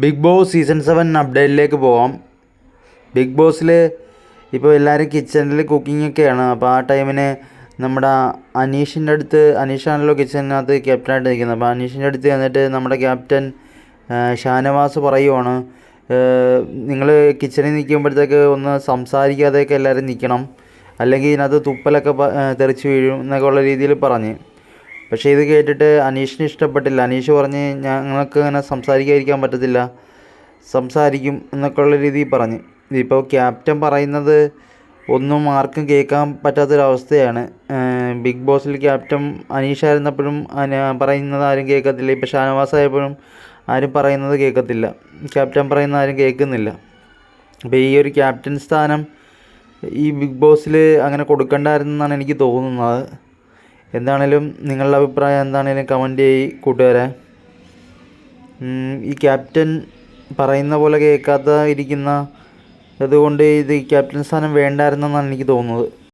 Big boss season seven അപ്ഡേറ്റിലേക്ക് പോവാം. Big ബോസിൽ ഇപ്പോൾ എല്ലാവരും കിച്ചണിൽ കുക്കിംഗ് ഒക്കെയാണ്. അപ്പോൾ ആ ടൈമിന് നമ്മുടെ അനീഷിന്റെ അടുത്ത് അനീഷാണല്ലോ കിച്ചണിനകത്ത് ക്യാപ്റ്റനായിട്ട് നിൽക്കുന്നത് അപ്പോൾ അനീഷിന്റെ അടുത്ത് ചെന്നിട്ട് നമ്മുടെ ക്യാപ്റ്റൻ ഷാനവാസ് പറയുവാണ്. നിങ്ങൾ കിച്ചണിൽ നിൽക്കുമ്പോഴത്തേക്ക് ഒന്ന് സംസാരിക്കാതെയൊക്കെ എല്ലാവരും നിൽക്കണം അല്ലെങ്കിൽ ഇതിനകത്ത് തുപ്പലൊക്കെ തെറിച്ച് വീഴും എന്നൊക്കെ ഉള്ള രീതിയിൽ പറഞ്ഞ്. പക്ഷേ ഇത് കേട്ടിട്ട് അനീഷിന് ഇഷ്ടപ്പെട്ടില്ല. അനീഷ് പറഞ്ഞ് ഞങ്ങൾക്ക് അങ്ങനെ സംസാരിക്കാതിരിക്കാൻ പറ്റത്തില്ല. സംസാരിക്കും എന്നൊക്കെ ഉള്ള രീതിയിൽ പറഞ്ഞ്. ഇതിപ്പോൾ ക്യാപ്റ്റൻ പറയുന്നത് ഒന്നും ആർക്കും കേൾക്കാൻ പറ്റാത്തൊരവസ്ഥയാണ്. ബിഗ് ബോസിൽ ക്യാപ്റ്റൻ അനീഷായിരുന്നപ്പോഴും അന- പറയുന്നത് ആരും കേൾക്കത്തില്ല. ഇപ്പോൾ ഷാനവാസ് ആയപ്പോഴും ആരും പറയുന്നത് കേൾക്കത്തില്ല. ക്യാപ്റ്റൻ പറയുന്ന ആരും കേൾക്കുന്നില്ല. അപ്പോൾ ഈ ഒരു ക്യാപ്റ്റൻ സ്ഥാനം ഈ ബിഗ് ബോസിൽ അങ്ങനെ കൊടുക്കണ്ടായിരുന്നെന്നാണ് എനിക്ക് തോന്നുന്നത്. എന്താണേലും നിങ്ങളുടെ അഭിപ്രായം എന്താണേലും കമന്റ് ചെയ്യ് കൂട്ടുകാരെ. ഈ ക്യാപ്റ്റൻ പറയുന്ന പോലെ കേൾക്കാത്ത ഇരിക്കുന്ന അതുകൊണ്ട് ഇത് ക്യാപ്റ്റൻ സ്ഥാനം വേണ്ടായിരുന്നെന്നാണ് എനിക്ക് തോന്നുന്നത്.